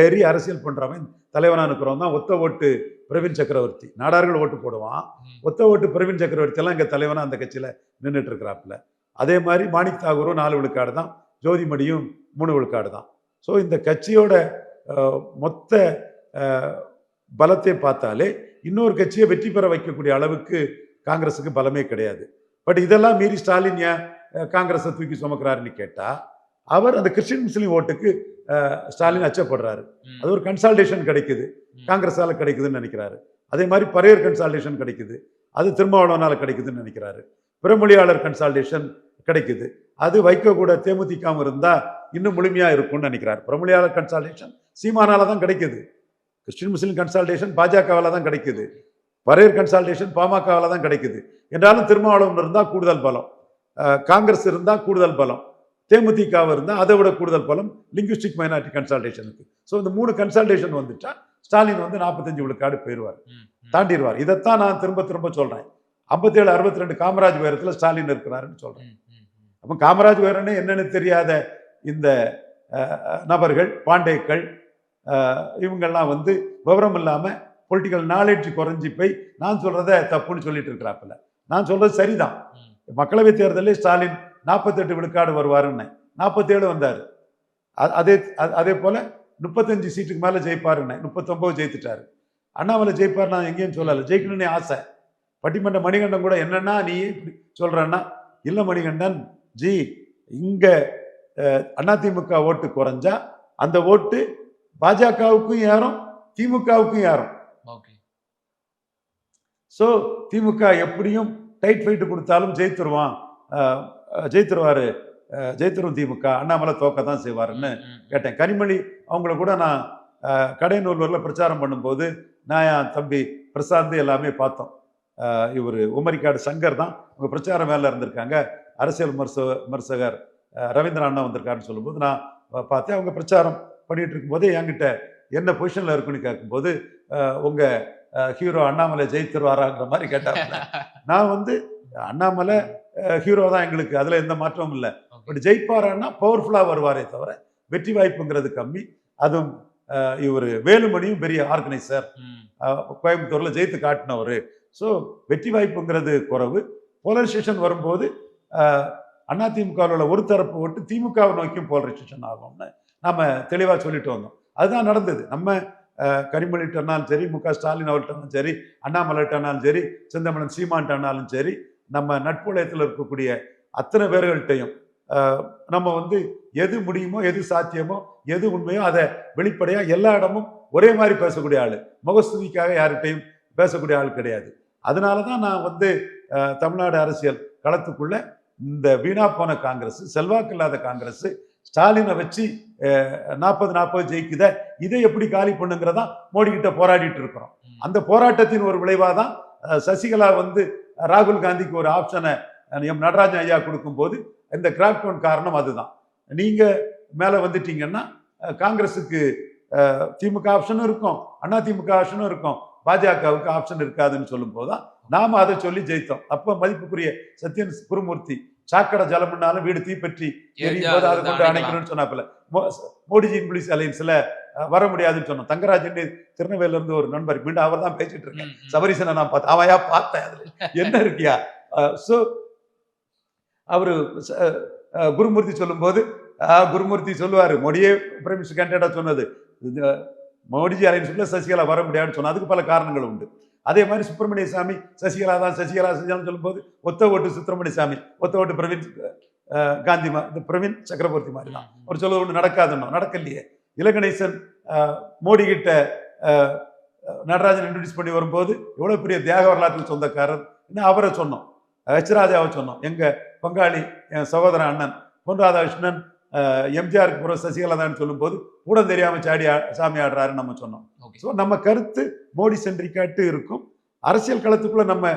ஏறி அரசியல் பண்றவன் தலைவனா இருக்கிறவன் தான் ஒத்த ஓட்டு பிரவீன் சக்கரவர்த்தி. நாடார்கள் ஓட்டு போடுவான். ஒத்த ஓட்டு பிரவீன் சக்கரவர்த்தி எல்லாம் இங்க தலைவனா அந்த கட்சியில நின்றுட்டு இருக்கிறாப்புல. அதே மாதிரி மாணிக் தாகூரும் நாலு விழுக்காடு தான் ஜோதிமணியும் மூணு விழுக்காடு தான். ஸோ இந்த கட்சியோட மொத்த பலத்தை பார்த்தாலே இன்னொரு கட்சியை வெற்றி பெற வைக்கக்கூடிய அளவுக்கு காங்கிரஸுக்கு பலமே கிடையாது. பட் இதெல்லாம் மீறி ஸ்டாலின் ஏன் காங்கிரஸை தூக்கி சுமக்கிறாருன்னு கேட்டா அவர் அந்த கிறிஸ்டின் முஸ்லீம் ஓட்டுக்கு ஸ்டாலின் அச்சப்படுறாரு. அது ஒரு கன்சால்டேஷன் கிடைக்குது. காங்கிரஸால கிடைக்குதுன்னு நினைக்கிறாரு. அதே மாதிரி பரையர் கன்சால்டேஷன் கிடைக்குது. அது திருமாவளவனால கிடைக்குதுன்னு நினைக்கிறாரு. பிறமொழியாளர் கன்சால்டேஷன் கிடைக்குது. அது வைக்க கூட தேமுதிகாம இருந்தா இன்னும் முழுமையா இருக்கும்னு நினைக்கிறார். பிறமொழியாளர் கன்சால்டேஷன் சீமானால தான் கிடைக்குது. கிறிஸ்டின் முஸ்லீம் கன்சால்டேஷன் பாஜகவால தான் கிடைக்குது. பரையர் கன்சால்டேஷன் பாமகவால தான் கிடைக்குது. என்றாலும் திருமாவளவன் இருந்தால் கூடுதல் பலம். காங்கிரஸ் இருந்தால் கூடுதல் பலம் தேமுதிக இருந்தால் அதை விட கூடுதல் பலம் லிங்குஸ்டிக் மைனாரிட்டி கன்சல்டேஷனுக்கு ஸோ இந்த மூணு கன்சல்டேஷன் வந்துட்டா ஸ்டாலின் வந்து நாற்பத்தஞ்சு விழுக்காடு போயிடுவார். தாண்டிடுவார் இதைத்தான் நான் திரும்ப திரும்ப சொல்றேன் ஐம்பத்தேழு அறுபத்தி ரெண்டு காமராஜ் உயரத்தில் ஸ்டாலின் இருக்கிறாருன்னு. ம். அப்போ காமராஜ் உயரன்னு என்னன்னு தெரியாத இந்த நபர்கள் பாண்டேக்கள் இவங்கெல்லாம் வந்து விவரம் இல்லாமல் பொலிட்டிக்கல் நாலேஜ் குறைஞ்சி போய் நான் சொல்றத தப்புன்னு சொல்லிட்டு இருக்கிறாப்புல நான் சொல்றது சரிதான். மக்களவைத் தேர்தலில் ஸ்டாலின் நாற்பத்தெட்டு விழுக்காடு வருவாருன்னு நாற்பத்தேழு வந்தார். அதே அதே போல முப்பத்தஞ்சு சீட்டுக்கு மேலே ஜெயிப்பாருன்னு முப்பத்தொம்போது ஜெயித்துட்டாரு. அண்ணாமலை ஜெயிப்பார் நான் எங்கேயும் சொல்லலை. ஜெயிக்கணும்னு ஆசை. பட்டிமன்ற மணிகண்டன் கூட என்னன்னா நீ இப்படி சொல்றன்னா இல்லை மணிகண்டன் ஜி இங்க அதிமுக ஓட்டு குறைஞ்சா அந்த ஓட்டு பாஜகவுக்கும் ஏறும் திமுகவுக்கும் ஓகே. ஸோ திமுக எப்படியும் டைட் ஃபைட்டு கொடுத்தாலும் ஜெயித்துருவான். ஜெயித்துருவாரு. ஜெயித்துரும் திமுக. அண்ணாமலை தோக்க தான். ம். கேட்டேன். கனிமொழி அவங்கள கூட நான் அஹ், கடையநல்லூரில் பிரச்சாரம் பண்ணும்போது நான் என் தம்பி பிரசாந்த் எல்லாமே பார்த்தோம். இவர் உமரிக்காடு சங்கர் தான். அவங்க பிரச்சாரம் வேலை இருந்திருக்காங்க. அரசியல் விமர்ச விமர்சகர் ரவீந்திர அண்ணா வந்திருக்காருன்னு சொல்லும்போது நான் பார்த்தேன் அவங்க பிரச்சாரம் பண்ணிட்டு இருக்கும்போதே என்கிட்ட என்ன பொசிஷனில் இருக்குன்னு கேட்கும்போது அஹ், உங்க ஹீரோ அண்ணாமலை ஜெயித்துருவாராங்கிற மாதிரி கேட்டாங்க நான் வந்து அண்ணாமலை ஹீரோ தான் எங்களுக்கு அதில் எந்த மாற்றமும் இல்லை. பட் ஜெயிப்பாரான்னா பவர்ஃபுல்லாக வருவாரே தவிர வெற்றி வாய்ப்புங்கிறது கம்மி. அதுவும் இவர் வேலுமணியும் பெரிய ஆர்கனைசர். கோயம்புத்தூரில் ஜெயித்து காட்டினவர். ஸோ வெற்றி வாய்ப்புங்கிறது குறைவு. போலரைசேஷன் வரும்போது அதிமுகவில் உள்ள ஒரு தரப்பு ஓட்டு திமுகவை நோக்கியும் போலரைசேஷன் ஆகும்னு நம்ம தெளிவாக சொல்லிட்டு வந்தோம். அதுதான் நடந்தது. நம்ம கனிமொழிட்டனாலும் சரி மு க. ஸ்டாலின் அவர்கிட்டனாலும் சரி அண்ணாமலைட்டனாலும் சரி சிந்தமனம் சீமான்ட்டனாலும் சரி நம்ம நட்புலயத்தில் இருக்கக்கூடிய அத்தனை பேர்கள்ட்டையும் நம்ம வந்து எது முடியுமோ எது சாத்தியமோ எது உண்மையோ அதை வெளிப்படையாக எல்லா இடமும் ஒரே மாதிரி பேசக்கூடிய ஆள். முகஸ்துதிக்காக யார்கிட்டையும் பேசக்கூடிய ஆள் கிடையாது. அதனால தான் நான் வந்து தமிழ்நாடு அரசியல் களத்துக்குள்ள இந்த வீணா போன காங்கிரஸ் செல்வாக்கு இல்லாத காங்கிரஸ் ஸ்டாலினை வச்சு நாற்பது நாற்பது ஜெயிக்குத இதை எப்படி காலி பண்ணுங்கிறதா மோடி கிட்ட போராடிட்டு இருக்கிறோம். அந்த போராட்டத்தின் ஒரு விளைவாக தான் சசிகலா வந்து ராகுல் காந்திக்கு ஒரு ஆப்ஷனை எம் நடராஜன் ஐயா கொடுக்கும்போது இந்த கிராக்டவுன் காரணம் அதுதான். நீங்க மேலே வந்துட்டீங்கன்னா காங்கிரஸுக்கு திமுக ஆப்ஷனும் இருக்கும் அண்ணா திமுக ஆப்ஷனும் இருக்கும் பாஜகவுக்கு ஆப்ஷன் இருக்காதுன்னு சொல்லும் போதுதான் நாம அதை சொல்லி ஜெயித்தோம். அப்போ மதிப்புக்குரிய சத்யன் குருமூர்த்தி சாக்கடை ஜலம்னாலும் வீடு தீப்பற்றி எரியும் போது அதை கொண்டு அணைக்கணும்னு சொன்னாப்புல. மோடிஜி இங்கிலீஷ் அலையன்ஸ்ல வர முடியாதுன்னு சொன்னோம். தங்கராஜன் திருநெல்வேலியில இருந்து ஒரு நண்பர் மீண்டும் அவர் தான் பேசிட்டு இருக்கேன். சபரிசனை நான் பார்த்தேன். அவையா பார்த்தேன் அதுல. என்ன இருக்கியா? ஸோ அவரு குருமூர்த்தி சொல்லும்போது குருமூர்த்தி சொல்லுவாரு மோடியே பிரைம் மினிஸ்டர் சொன்னது. மோடிஜி அலைன்ஸ்ல சசிகலா வர முடியாதுன்னு சொன்னா அதுக்கு பல காரணங்கள் உண்டு. அதே மாதிரி சுப்பிரமணிய சாமி சசிகலா தான் சசிகலா சசிகலான்னு சொல்லும்போது ஒத்த ஓட்டு சுப்பிரமணிய சாமி ஒத்த ஓட்டு பிரவீன் காந்தி இந்த பிரவீன் சக்கரவர்த்தி மாதிரி தான் அவர் சொல்வது ஒன்று நடக்காதுன்னு நடக்கலையே. இலகணேசன் மோடி கிட்ட நடராஜன் இன்ட்ரடியூஸ் பண்ணி வரும்போது எவ்வளோ பெரிய தியாக வரலாற்றுக்கு சொந்தக்காரர் இன்னும் அவரை சொன்னோம். ஹெச் ராஜாவை சொன்னோம். எங்க பங்காளி என் சகோதரன் அண்ணன் பொன் ராதாகிருஷ்ணன் எம்ஜிஆருக்கு பிறகு சசிகலாதான்னு சொல்லும்போது கூட தெரியாம சாடி சாமி ஆடுறாருன்னு நம்ம சொன்னோம். ஸோ நம்ம கருத்து மோடி சென்றிக்காட்டு இருக்கும். அரசியல் களத்துக்குள்ள நம்ம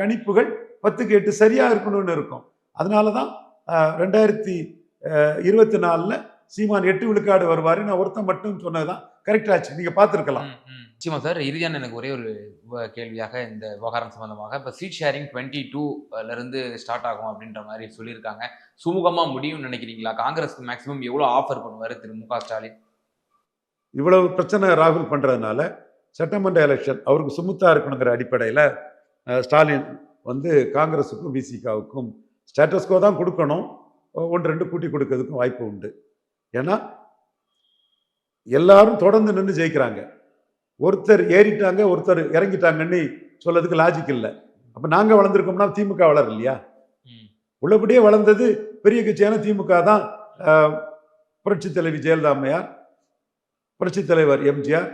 கணிப்புகள் பத்துக்கு எட்டு சரியா இருக்கணும்னு இருக்கும். அதனால தான் ரெண்டாயிரத்தி இருபத்தி நாலில் சீமான் எட்டு விழுக்காடு வருவார் நான் ஒருத்தன் மட்டும் சொன்னதுதான். கரெக்ட் ஆச்சு. நீங்க பார்த்துருக்கலாம். நிச்சயமா சார். இறுதியான எனக்கு ஒரே ஒரு வ- கேள்வியாக இந்த விவகாரம் சம்பந்தமாக. இப்போ சீட் ஷேரிங் டுவெண்ட்டி டூலேருந்து ஸ்டார்ட் ஆகும் அப்படின்ற மாதிரி சொல்லியிருக்காங்க. சுமூகமாக முடியும்னு நினைக்கிறீங்களா? காங்கிரஸ்க்கு மேக்ஸிமம் எவ்வளோ ஆஃபர் பண்ணுவார் திரு மு க ஸ்டாலின்? இவ்வளவு பிரச்சனை ராகுல் பண்ணுறதுனால சட்டமன்ற எலெக்ஷன் அவருக்கு சுமுத்தாக இருக்கணுங்கிற அடிப்படையில் ஸ்டாலின் வந்து காங்கிரஸுக்கும் பிசிகாவுக்கும் ஸ்டேட்டஸ்கோ தான் கொடுக்கணும். ஒன்று ரெண்டு கூட்டி கொடுக்கறதுக்கும் வாய்ப்பு உண்டு. ஏன்னா எல்லாரும் தொடர்ந்து நின்று ஜெயிக்கிறாங்க. ஒருத்தர் ஏறிட்டாங்க ஒருத்தர் இறங்கிட்டாங்கன்னு சொல்லதுக்கு லாஜிக் இல்லை. அப்போ நாங்கள் வளர்ந்துருக்கோம்னா திமுக வளர இல்லையா. உள்ளபடியே வளர்ந்தது பெரிய கட்சியான திமுக தான் அஹ், புரட்சித் தலைவி ஜெயலலிதா அம்மையார் புரட்சித் தலைவர் எம்ஜிஆர்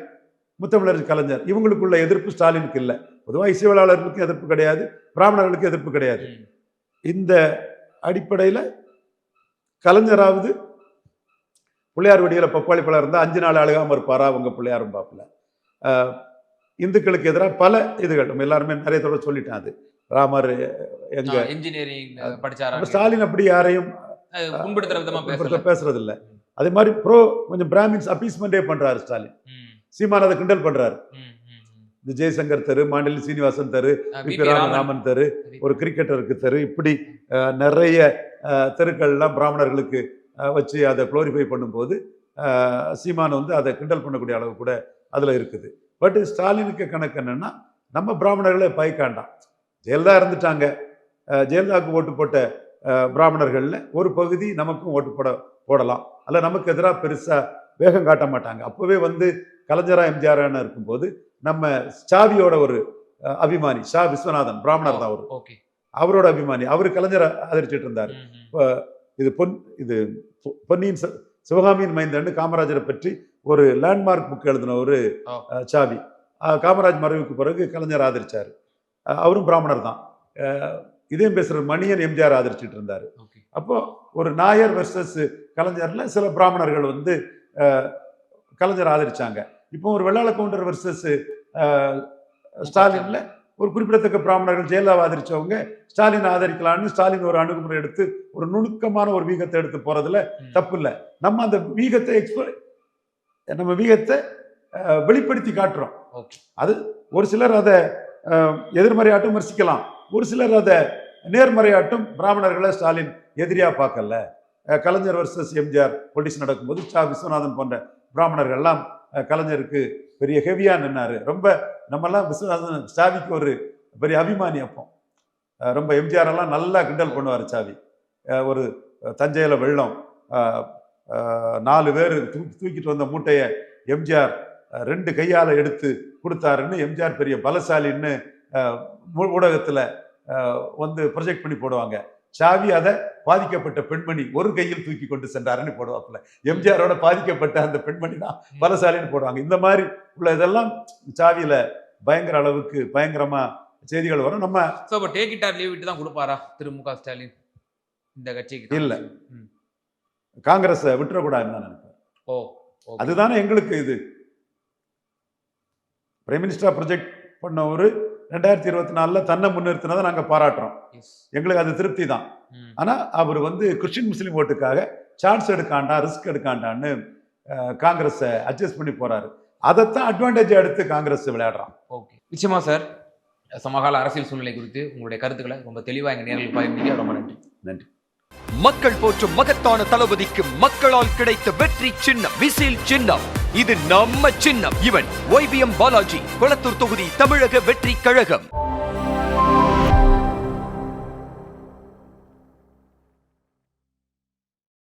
முத்தமிழர் கலைஞர். இவங்களுக்குள்ள எதிர்ப்பு ஸ்டாலினுக்கு இல்லை. பொதுவாக இசைவாளர்களுக்கும் எதிர்ப்பு கிடையாது பிராமணர்களுக்கும் எதிர்ப்பு கிடையாது. இந்த அடிப்படையில் கலைஞராவது பிள்ளையார் வெடியில் பப்பாளி பழம் இருந்தால் அஞ்சு நாள் அழுகாமல் இருப்பாரா அவங்க பிள்ளையாரும் பாப்பில்? இந்துக்களுக்கு எதிராக பல இதுகள். நம்ம எல்லாருமே நிறைய தடவை சொல்லிட்டேன் அது. ராமர் எங்க? இன்ஜினியரிங் படிச்சாரா ஸ்டாலின் அப்படி யாரையும் புண்படுத்துற விதமா பேசுறது இல்ல அதே மாதிரி ப்ரோ கொஞ்சம் பிராமின்ஸ் அப்பீஸ்மெண்டே பண்றாரு ஸ்டாலின். சீமான் அதை கிண்டல் பண்றாரு. இந்த ஜெய்சங்கர் தெரு மாண்டலி சீனிவாசன் தெரு ராமன். ராமராமன் தெரு ஒரு கிரிக்கெட்டருக்கு தெரு. இப்படி நிறைய அஹ், தெருக்கள்லாம் பிராமணர்களுக்கு வச்சு அதை குளோரிஃபை பண்ணும்போது சீமான் வந்து அதை கிண்டல் பண்ணக்கூடிய அளவு கூட அதுல இருக்குது. பட் ஸ்டாலினுக்கு கணக்கு என்னன்னா நம்ம பிராமணர்களை பயக்காண்டாம் ஜெயலலிதா இருந்துட்டாங்க ஜெயலலிதாவுக்கு ஓட்டு போட்ட பிராமணர்கள்ல ஒரு பகுதி நமக்கும் ஓட்டு போட போடலாம். அல்ல நமக்கு எதிராக பெருசா வேகம் காட்ட மாட்டாங்க. அப்பவே வந்து கலைஞரா எம்ஜிஆரான இருக்கும்போது நம்ம சாவியோட ஒரு அபிமானி ஷா விஸ்வநாதன் பிராமணர் தான் அவரு. அவரோட அபிமானி. அவர் கலைஞரை ஆதரிச்சிட்டு இருந்தார். இது பொன் இது பொன்னியின் சிவகாமியின் மைந்தன்னு காமராஜரை பற்றி ஒரு லேண்ட்மார்க் புக் எழுதின ஒரு சாவி. காமராஜ் மறைவுக்கு பிறகு கலைஞர் ஆதரிச்சார். அவரும் பிராமணர் தான். இதயம் பேசுற மணியன் எம்ஜிஆர் ஆதரிச்சிட்டு இருந்தார். ஓகே. அப்போ ஒரு நாயர் வெர்சஸ் கலைஞர்ல சில பிராமணர்கள் வந்து கலைஞர் ஆதரிச்சாங்க. இப்போ ஒரு வெள்ளாள கவுண்டர் வெர்சஸ் ஸ்டாலின்ல ஒரு குறிப்பிடத்தக்க பிராமணர்கள் ஜெயலலிதா ஆதரிச்சவங்க ஸ்டாலின் ஆதரிக்கலாம்னு ஸ்டாலின் ஒரு அணுகுமுறை எடுத்து ஒரு நுணுக்கமான ஒரு வீகத்தை எடுத்து போறதுல. தப்பு இல்லை நம்ம அந்த வீகத்தை எக்ஸ்போ நம்ம வீகத்தை வெளிப்படுத்தி காட்டுறோம். அது ஒரு சிலர் அதை எதிர்மறையாட்டும் விமர்சிக்கலாம். ஒரு சிலர் அதை நேர்மறையாட்டும் பிராமணர்களை ஸ்டாலின் எதிரியா பார்க்கல. கலைஞர் வர்சஸ் எம்ஜிஆர் பொலிட்டிக்ஸ் நடக்கும்போது சா விஸ்வநாதன் போன்ற பிராமணர்கள்லாம் அஹ், கலைஞருக்கு பெரிய ஹெவியாக நின்னாரு. ரொம்ப நம்மெல்லாம் விஸ்வநாதன் சாவிக்கு ஒரு பெரிய அபிமானி அப்போ. ரொம்ப எம்ஜிஆர் எல்லாம் நல்லா கிண்டல் பண்ணுவார் சாவி. ஒரு தஞ்சையில் வெள்ளம். நாலு பேர் தூக்கி தூக்கிட்டு வந்த மூட்டையை எம்ஜிஆர் ரெண்டு கையால் எடுத்து கொடுத்தாருன்னு எம்ஜிஆர் பெரிய பலசாலின்னு ஊடகத்தில் வந்து ப்ரொஜெக்ட் பண்ணி போடுவாங்க. சாவி அதை பாதிக்கப்பட்ட பெண்மணி ஒரு கையில் தூக்கி கொண்டு சென்றாருன்னு போடுவாப்புல. எம்ஜிஆரோட பாதிக்கப்பட்ட அந்த பெண்மணி தான் பலசாலின்னு போடுவாங்க. இந்த மாதிரி உள்ள இதெல்லாம் சாவியில பயங்கர அளவுக்கு பயங்கரமா செய்திகள் வரும். நம்ம சோ அப்ப take it or leave it தான் கொடுப்பாரா திரு மு க ஸ்டாலின்? இந்த கட்சிக்கு? இல்ல. காங்கிரஸை விட்டுறக்கூடாதுன்னு தான் நினைப்பேன் ஓ. அதுதானே எங்களுக்கு இது. பிரைம் மினிஸ்டர் ப்ரொஜெக்ட் பண்ண ஒரு ரெண்டாயிரத்தி இருபத்தி நாலுல தன்னை முன்னிறுத்தினதை நாங்க பாராட்டுறோம். எங்களுக்கு அது திருப்தி தான். ஆனா அவர் வந்து கிறிஸ்டின் முஸ்லீம் ஓட்டுக்காக சான்ஸ் எடுக்காண்டா ரிஸ்க் எடுக்காண்டான்னு காங்கிரஸை அட்ஜஸ்ட் பண்ணி போறாரு. அதைத்தான் அட்வான்டேஜ் எடுத்து காங்கிரஸ் விளையாடுறான். ஓகே நிச்சயமா சார் சமகால அரசியல் சூழ்நிலை குறித்து உங்களுடைய கருத்துக்களை ரொம்ப தெளிவா எங்க நேரில் பகிர்ந்தீங்க ரொம்ப நன்றி. மக்கள் போற்றும் மகத்தான தளபதிக்கு மக்களால் கிடைத்த வெற்றி சின்னம் விசில் சின்னம். இது நம்ம சின்னம். இவன் ஒய்பிஎம் பாலாஜி கொளத்தூர் தொகுதி தமிழக வெற்றி கழகம்.